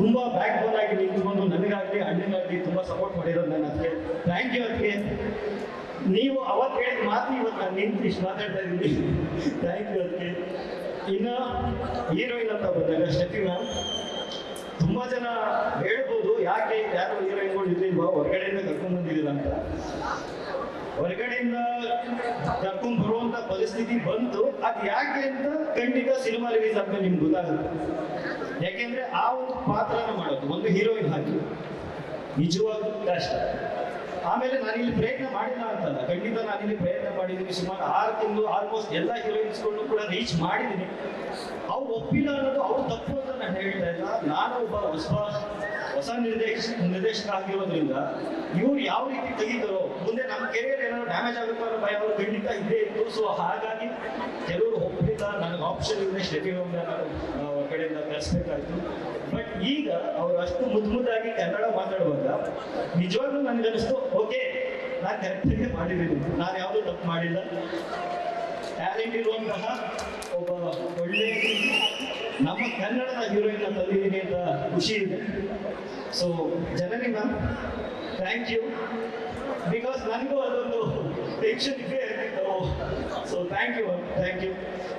ತುಂಬಾ ಬ್ಯಾಕ್ ಬೋನ್ ಆಗಿ ನಿಂತ್ಕೊಂಡು ನನಗಾಗಲಿ ಅಣ್ಣನಾಗಲಿ ತುಂಬಾ ಸಪೋರ್ಟ್ ಮಾಡಿರೋದು ನಾನು ಅದಕ್ಕೆ ಥ್ಯಾಂಕ್ ಯು ಅದಕ್ಕೆ ನೀವು ಅವತ್ತು ಹೇಳಿದ ಮಾತು ಇವತ್ತು ನಾನು ನಿಂತು ಇಷ್ಟು ಮಾತಾಡ್ತಾ ಇದ್ದೀನಿ. ಥ್ಯಾಂಕ್ ಯು ಅದಕ್ಕೆ ಇನ್ನು ಹೀರೋಯಿನ್ ಅಂತ ಬಂದಾಗ ಸ್ಟೆಫಿ ಮ್ಯಾಮ್ ತುಂಬಾ ಜನ ಹೇಳ್ಬೋದು, ಯಾಕೆ ಯಾರು ಹೀರೋಯಿನ್ಗಳು ಇರ್ಲಿಲ್ವಾ, ಹೊರಗಡೆಯಿಂದ ಕರ್ಕೊಂಡು ಬಂದಿದ್ದೀರಾ ಅಂತ. ಹೊರಗಡೆಯಿಂದ ಕರ್ಕೊಂಡು ಬರುವಂತ ಪರಿಸ್ಥಿತಿ ಬಂತು. ಅದು ಯಾಕೆ ಅಂತ ಖಂಡಿತ ಸಿನಿಮಾ ರಿಲೀಸ್ ಆದ್ಮೇಲೆ ನಿಮ್ಗೆ ಗೊತ್ತಾಗುತ್ತೆ. ಯಾಕೆಂದ್ರೆ ಆ ಒಂದು ಪಾತ್ರನ ಮಾಡೋದು, ಒಂದು ಹೀರೋಯಿನ್ ಹಾಕಿ ನಿಜವಾಗ್ಲೂ ಕಷ್ಟ ಆಮೇಲೆ ನಾನಿಲ್ಲಿ ಪ್ರಯತ್ನ ಮಾಡಿಲ್ಲ ಅಂತಲ್ಲ, ಖಂಡಿತ ನಾನಿಲ್ಲಿ ಪ್ರಯತ್ನ ಮಾಡಿದ್ದೀನಿ ಸುಮಾರು ಆರು ತಿಂಗಳು ಆಲ್ಮೋಸ್ಟ್ ಎಲ್ಲ ಹೀರೋಯಿನ್ಸ್ಗಳನ್ನು ಕೂಡ ರೀಚ್ ಮಾಡಿದ್ದೀನಿ ಅವ್ರು ಒಪ್ಪಿಲ್ಲ ಅನ್ನೋದು, ಅವ್ರು ತಪ್ಪು ಅಂತ ನಾನು ಹೇಳ್ತಾ ಇಲ್ಲ. ನಾನು ಒಬ್ಬ ಹೊಸ ಹೊಸ ನಿರ್ದೇಶ ನಿರ್ದೇಶಕ ಆಗಿರೋದ್ರಿಂದ ಇವ್ರು ಯಾವ ರೀತಿ ತೆಗಿತಾರೋ ಡ್ಯಾಮೇಜ್ ಆಗುತ್ತೆ ಅನ್ನೋ ಭಯ ಅವರು ಖಂಡಿತ ಇದೇ ಇತ್ತು. ಸೊ ಹಾಗಾಗಿ ಕೆಲವರು ಒಪ್ಪಿಲ್ಲ. ನನಗೆ ಆಪ್ಷನ್ ಇದೆ ಸ್ಟೆಫಿ ಕಡೆಯಿಂದ ಕಳಿಸ್ಬೇಕಾಯ್ತು. ಬಟ್ ಈಗ ಅವರು ಅಷ್ಟು ಮುದ್ದು ಮುದ್ದಾಗಿ ಕನ್ನಡ ಮಾತಾಡುವಾಗ ನಿಜವಾಗ್ಲೂ ನನಗೆ ಅನಿಸ್ತು ಓಕೆ ನಾನು ಕರೆಕ್ಟಾಗಿ ಮಾಡಿದ್ದೀನಿ. ನಾನು ಯಾವುದೂ ತಪ್ಪು ಮಾಡಿಲ್ಲ. ಟ್ಯಾಲೆಂಟ್ ಇರುವಂತಹ ಒಬ್ಬ ಒಳ್ಳೆ ನಮ್ಮ ಕನ್ನಡದ ಹೀರೋಯಿನ್ ತಂದಿದ್ದೀನಿ ಅಂತ ಖುಷಿ ಇದೆ. So ma'am thank you because ನನಗೂ ಅದೊಂದು ಟೆನ್ಷನ್ ಇದೆ so thank you thank you